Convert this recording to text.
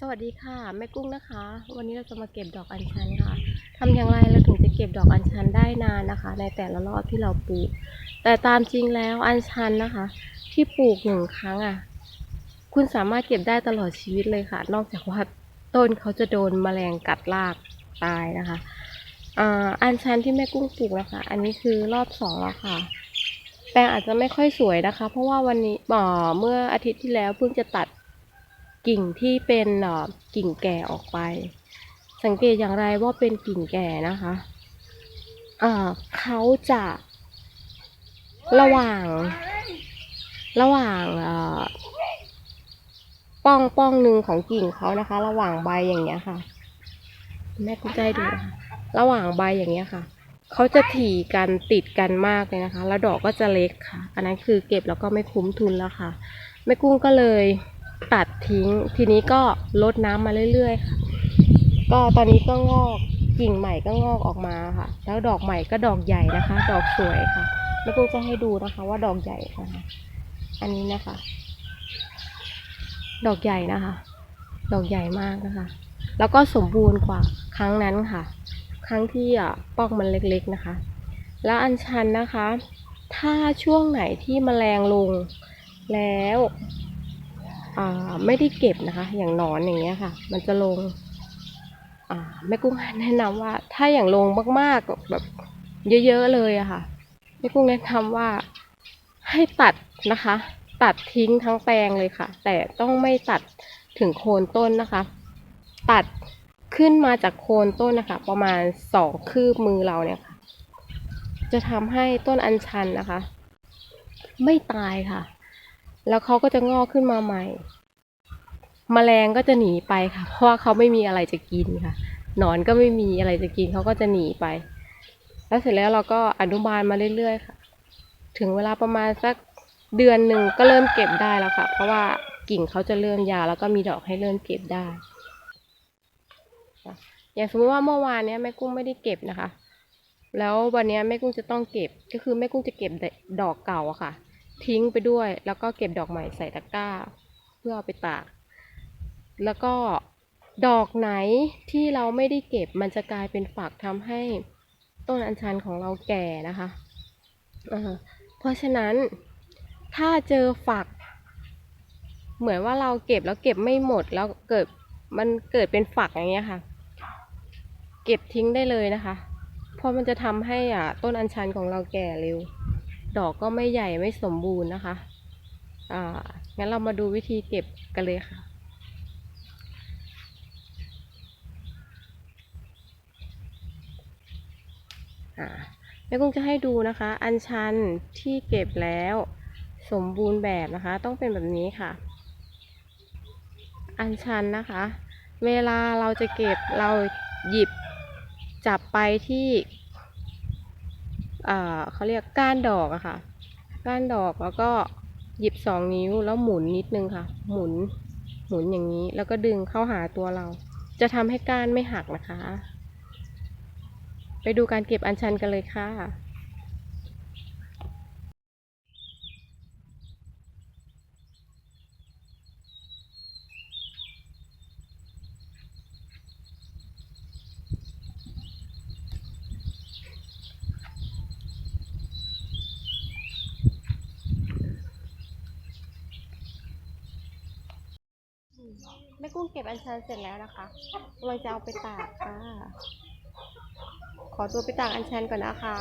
สวัสดีค่ะแม่กุ้งนะคะ วันนี้เราจะมาเก็บดอกอัญชันค่ะทำอย่างไรเราถึงจะเก็บดอกอัญชันได้นานนะคะ ในแต่ละรอบที่เราปลูก แต่ตามจริงแล้วอัญชันนะคะ ที่ปลูกหนึ่งครั้งอะ คุณสามารถเก็บได้ตลอดชีวิตเลยค่ะ นอกจากว่าต้นเขาจะโดนแมลงกัดรากตายนะคะอัญชันที่แม่กุ้งปลูกนะคะ อันนี้คือรอบสองแล้วค่ะแปลงอาจจะไม่ค่อยสวยนะคะ เพราะว่าวันนี้บ่อเมื่ออาทิตย์ที่แล้วเพิ่งจะตัด กิ่งที่เป็นกิ่งแก่ออกไป สังเกตอย่างไรว่าเป็นกิ่งแก่นะคะเขาจะระหว่าง ระหว่างป้องป้องหนึ่งของกิ่งเขานะคะ ระหว่างใบอย่างเงี้ยค่ะ แม่คุณใจดูนะคะระหว่างใบอย่างเงี้ยค่ะเขาจะถี่กันติดกันมากเลยนะคะ แล้วดอกก็จะเล็กค่ะ อันนั้นคือเก็บแล้วก็ไม่คุ้มทุนแล้วค่ะแม่กุ้งก็เลย ตัดทิ้ง ทีนี้ก็ลดน้ำมาเรื่อยๆค่ะก็ตอนนี้ก็งอกกิ่งใหม่ก็งอกออกมาค่ะ แล้วดอกใหม่ก็ดอกใหญ่นะคะ ดอกสวยค่ะแม่กุ้งจะให้ดูนะคะ ว่าดอกใหญ่นะคะอันนี้นะคะ ดอกใหญ่นะคะ ดอกใหญ่มากนะคะ แล้วก็สมบูรณ์กว่าครั้งนั้นค่ะ ครั้งที่อะป้องมันเล็กๆนะคะ แล้วอัญชันนะคะ ถ้าช่วงไหนที่แมลงลงแล้ว ไม่ได้เก็บนะคะ อย่างหนอนอย่างเงี้ยค่ะ มันจะลงแม่กุ้งแนะนำว่า ถ้าอย่างลงมากๆแบบเยอะๆเลยอะค่ะแม่กุ้งแนะนำว่าให้ตัดนะคะ ตัดทิ้งทั้งแปลงเลยค่ะ แต่ต้องไม่ตัดถึงโคนต้นนะคะ ตัดขึ้นมาจากโคนต้นนะคะ ประมาณสองคืบมือเราเนี่ยค่ะ จะทำให้ต้นอัญชันนะคะ ไม่ตายค่ะ แล้วเขาก็จะงอกขึ้นมาใหม่แมลงก็จะหนีไปค่ะ เพราะว่าเขาไม่มีอะไรจะกินค่ะ หนอนก็ไม่มีอะไรจะกินเขาก็จะหนีไป แล้วเสร็จแล้วเราก็อนุบาลมาเรื่อยๆค่ะ ถึงเวลาประมาณสักเดือนหนึ่งก็เริ่มเก็บได้แล้วค่ะ เพราะว่ากิ่งเขาจะเริ่มยาวแล้วก็มีดอกให้เริ่มเก็บได้ อย่างสมมติว่าเมื่อวานเนี้ยแม่กุ้งไม่ได้เก็บนะคะ แล้ววันนี้แม่กุ้งจะต้องเก็บ ก็คือแม่กุ้งจะเก็บดอกเก่าอะค่ะ ทิ้งไปด้วย แล้วก็เก็บดอกใหม่ใส่ตะกร้า เพื่อเอาไปตาก แล้วก็ดอกไหนที่เราไม่ได้เก็บมันจะกลายเป็นฝักทำให้ต้นอัญชันของเราแก่นะคะเพราะฉะนั้นถ้าเจอฝัก เหมือนว่าเราเก็บแล้วเก็บไม่หมดแล้วเกิดมันเกิดเป็นฝักอย่างเงี้ยค่ะ เก็บทิ้งได้เลยนะคะ เพราะมันจะทำให้อะต้นอัญชันของเราแก่เร็ว ดอกก็ไม่ใหญ่ไม่สมบูรณ์นะคะอ่างั้นเรามาดูวิธีเก็บกันเลยค่ะแม่กุ้งจะให้ดูนะคะ อัญชันที่เก็บแล้วสมบูรณ์แบบนะคะ ต้องเป็นแบบนี้ค่ะ อัญชันนะคะ เวลาเราจะเก็บเราหยิบจับไปที่ เขาเรียกก้านดอกอะค่ะ ก้านดอกแล้วก็หยิบสองนิ้วแล้วหมุนนิดนึงค่ะ หมุนหมุนอย่างนี้ แล้วก็ดึงเข้าหาตัวเรา จะทำให้ก้านไม่หักนะคะ ไปดูการเก็บอัญชันกันเลยค่ะ แม่กุ้งเก็บอัญชันเสร็จแล้วนะคะเราจะเอาไปตากค่ะ ขอตัวไปตากอัญชันก่อนนะคะ